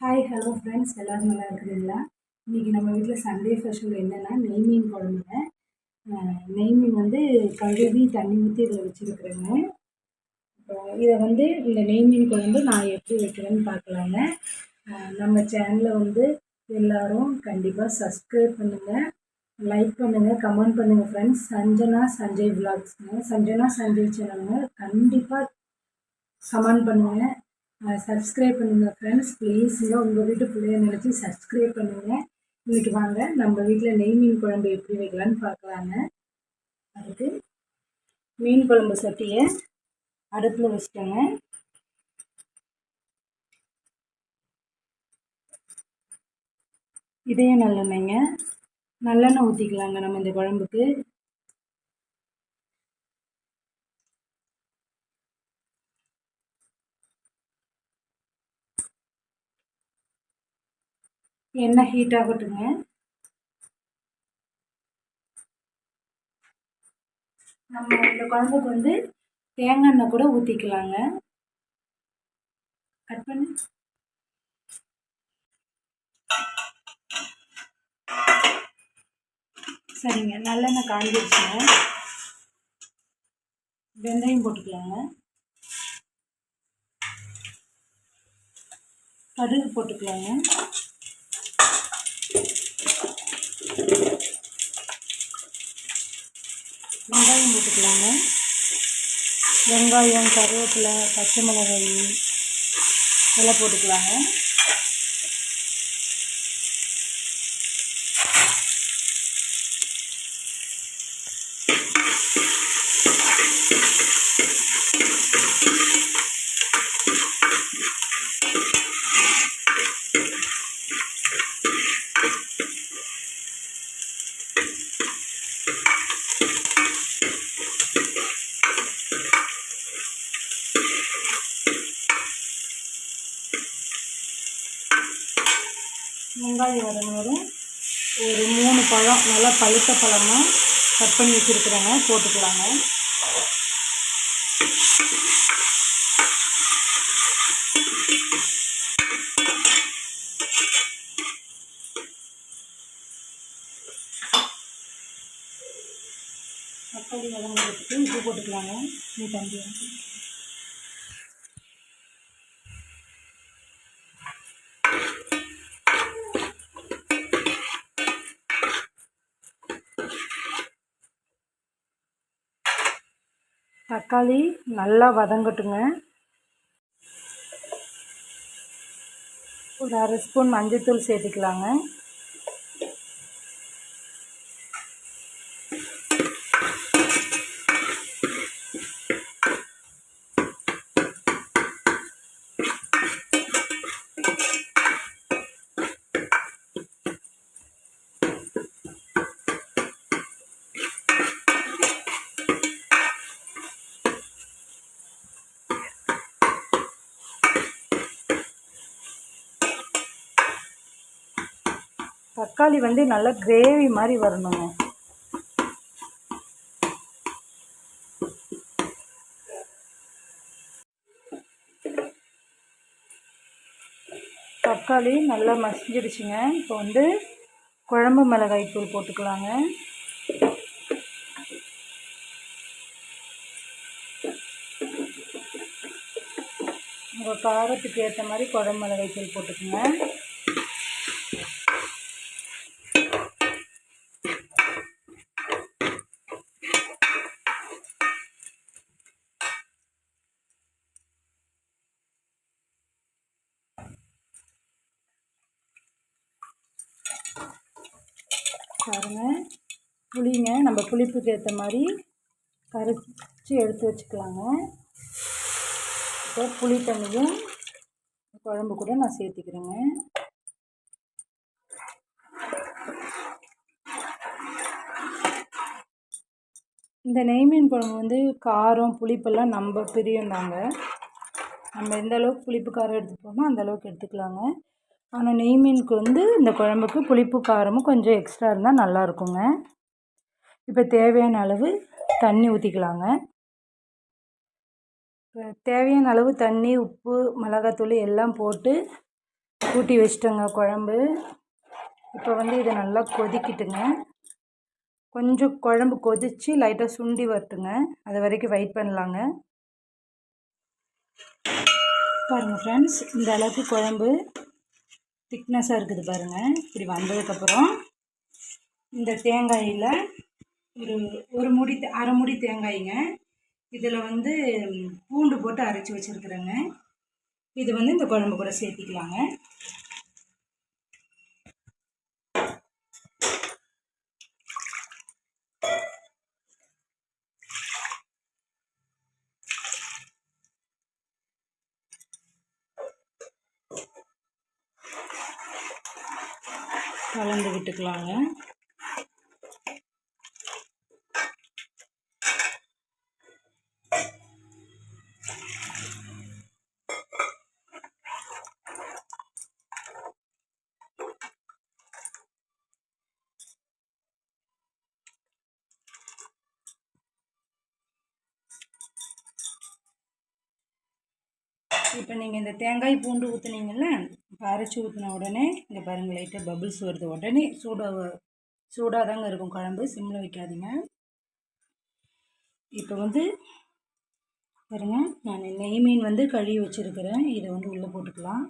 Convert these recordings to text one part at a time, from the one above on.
Hi hello friends எல்லோரும் நல்லா இருக்கிறீங்களா? இன்றைக்கி நம்ம வீட்டில் சண்டே ஸ்பெஷல் என்னென்னா நெய் மீன் குழம்புங்க நெய் மீன் வந்து கழுவி தண்ணி ஊற்றி இதில் வச்சுருக்குறேங்க. அப்புறம் இதை வந்து இந்த நெய் மீன் குழம்பு நான் எப்படி வைக்கிறேன்னு பார்க்கலாங்க. நம்ம சேனலை வந்து எல்லோரும் கண்டிப்பாக சப்ஸ்கிரைப் பண்ணுங்கள் லைக் பண்ணுங்கள் கமெண்ட் பண்ணுங்கள் ஃப்ரெண்ட்ஸ் சஞ்சனா சஞ்சய் விலாக்ஸுங்க சஞ்சனா சஞ்சய் சேனலுங்க கண்டிப்பாக கமெண்ட் பண்ணுங்கள் சப்ஸ்கிரைப் பண்ணுங்கள் ஃப்ரெண்ட்ஸ் ப்ளீஸுங்க உங்கள் வீட்டு பிள்ளைய நினச்சி சப்ஸ்கிரைப் பண்ணுங்கள் இன்றைக்கி வாங்க நம்ம வீட்டில் நெய் மீன் குழம்பு எப்படி வைக்கலான்னு பார்க்கலாங்க. அதுக்கு மீன் குழம்பு சட்டியை அடுப்பில் வச்சுட்டோங்க. இதையும் நல்லெண்ணெய்ங்க. நல்லெண்ணெய் ஊற்றிக்கலாங்க நம்ம இந்த குழம்புக்கு. எண்ணெய் ஹீட் ஆகட்டுங்க? நம்ம இந்த குழம்புக்கு வந்து தேங்காய் எண்ணெய் கூட ஊற்றிக்கலாங்க கட் பண்ணு. சரிங்க நல்லெண்ணெய் காஞ்சிருச்சுங்க. வெந்தயம் போட்டுக்கலாங்க. கடுகு போட்டுக்கலாங்க. வெங்காயம் போட்டுக்கலாங்க. வெங்காயம் கருவேப்பிலை பச்சை மிளகாய் எல்லாம் போட்டுக்கலாங்க. வெங்காயம் வதங்கினதும் ஒரு மூணு பழம் நல்லா பழுத்த பழமாக கட் பண்ணி வச்சுருக்குறேங்க. போட்டுக்கலாங்க. தக்காளி வதங்கிறதுக்கு உப்பு போட்டுக்கலாங்க. நீ தம்பி. தக்காளி நல்லா வதங்கட்டுங்க. ஒரு அரை ஸ்பூன் மஞ்சள்தூள் சேர்த்துக்கலாங்க. தக்காளி வந்து நல்லா கிரேவி மாதிரி வரணுங்க. தக்காளி நல்லா மசிஞ்சிடுச்சுங்க. இப்போ வந்து குழம்பு மிளகாய் தூள் போட்டுக்கலாங்க. உங்கள் காரத்துக்கு ஏற்ற மாதிரி குழம்பு மிளகாய் தூள் போட்டுக்கோங்க. பாருங்க. புளிங்க. நம்ம புளிப்புக்கு ஏற்ற மாதிரி கரைச்சி எடுத்து வச்சுக்கலாங்க. இப்போ புளி தண்ணியும் குழம்பு கூட நான் சேர்த்துக்கிறேங்க. இந்த நெய் மீன் குழம்பு வந்து காரம் புளிப்பெல்லாம் நம்ம பிரியம் தாங்க நம்ம எந்த அளவுக்கு புளிப்பு காரம் எடுத்துப்போமோ அந்த அளவுக்கு எடுத்துக்கலாங்க. ஆனால் நெய் மீனுக்கு வந்து இந்த குழம்புக்கு புளிப்பு காரமும் கொஞ்சம் எக்ஸ்ட்ரா இருந்தால் நல்லா இருக்குங்க. இப்போ தேவையான அளவு தண்ணி ஊற்றிக்கலாங்க இப்போ தேவையான அளவு தண்ணி உப்பு மிளகாத்தூள் எல்லாம் போட்டு கூட்டி வச்சிட்டோங்க குழம்பு. இப்போ வந்து இதை நல்லா கொதிக்கிட்டுங்க. கொஞ்சம் குழம்பு கொதித்து லைட்டாக சுண்டி வரட்டுங்க. அது வரைக்கும் வெயிட் பண்ணலாங்க. பாருங்கள் ஃப்ரெண்ட்ஸ் இந்த அளவுக்கு குழம்பு திக்னஸாக இருக்குது பாருங்கள் இப்படி வந்ததுக்கப்புறம் இந்த தேங்காயில் ஒரு ஒரு முடி அரை முடி தேங்காய்ங்க. இதில் வந்து பூண்டு போட்டு அரைச்சி வச்சுருக்குறேங்க. இது வந்து இந்த குழம்பு கூட சேர்த்திக்கலாங்க. கலந்து விட்டுக்கலாங்க. இப்போ நீங்கள் இந்த தேங்காய் பூண்டு ஊற்றுனீங்கல்ல இப்போ அரைச்சி ஊற்றின உடனே இங்கே பாருங்கள் லைட்டாக பபிள்ஸ் வருது. உடனே சூடாக சூடாக தாங்க இருக்கும் குழம்பு சிம்மில் வைக்காதீங்க. இப்போ வந்து பாருங்கள் நான் நெய் மீன் வந்து கழுவி வச்சுருக்கிறேன். இதை வந்து உள்ளே போட்டுக்கலாம்.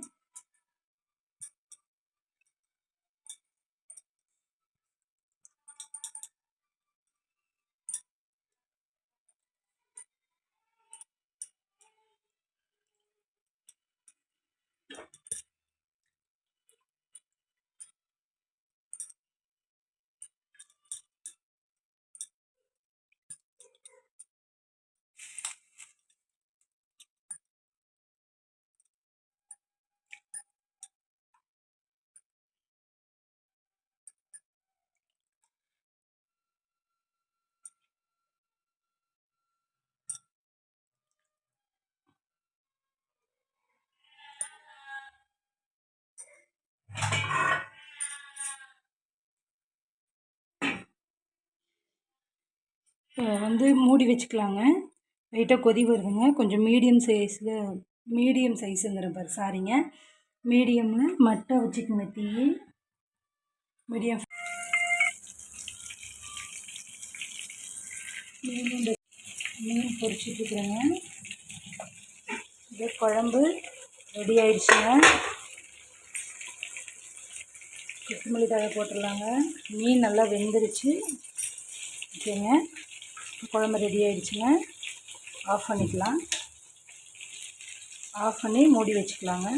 வந்து மூடி வச்சுக்கலாங்க. லைட்டாக கொதி வருதுங்க. கொஞ்சம் மீடியம் சைஸில் மீடியம் சைஸுங்கிற பாரு சாரிங்க. மீடியமில் மட்டை வச்சுக்கோங்க தீ மீடியம் மீன் மீன் பொரிச்சிட்ருக்குறேங்க இது குழம்பு ரெடி ஆயிடுச்சுங்க. கொத்தமல்லி தழை போட்டுடலாங்க. மீன் நல்லா வெந்துருச்சு. ஓகேங்க. குழம்பு ரெடி ஆகிடுச்சுங்க ஆஃப் பண்ணிக்கலாம். ஆஃப் பண்ணி மூடி வச்சுக்கலாங்க.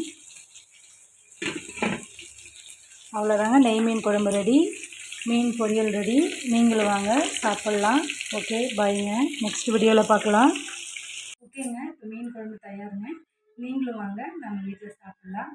அவ்வளோதாங்க நெய் மீன் குழம்பு ரெடி மீன் பொரியல் ரெடி நீங்களும் வாங்க. சாப்பிட்லாம். ஓகே பாய்ங்க நெக்ஸ்ட் வீடியோவில் பார்க்கலாம். ஓகேங்க இப்போ மீன் குழம்பு தயாருங்க. நீங்களும் வாங்க. நம்ம வீட்டில் சாப்பிட்லாம்.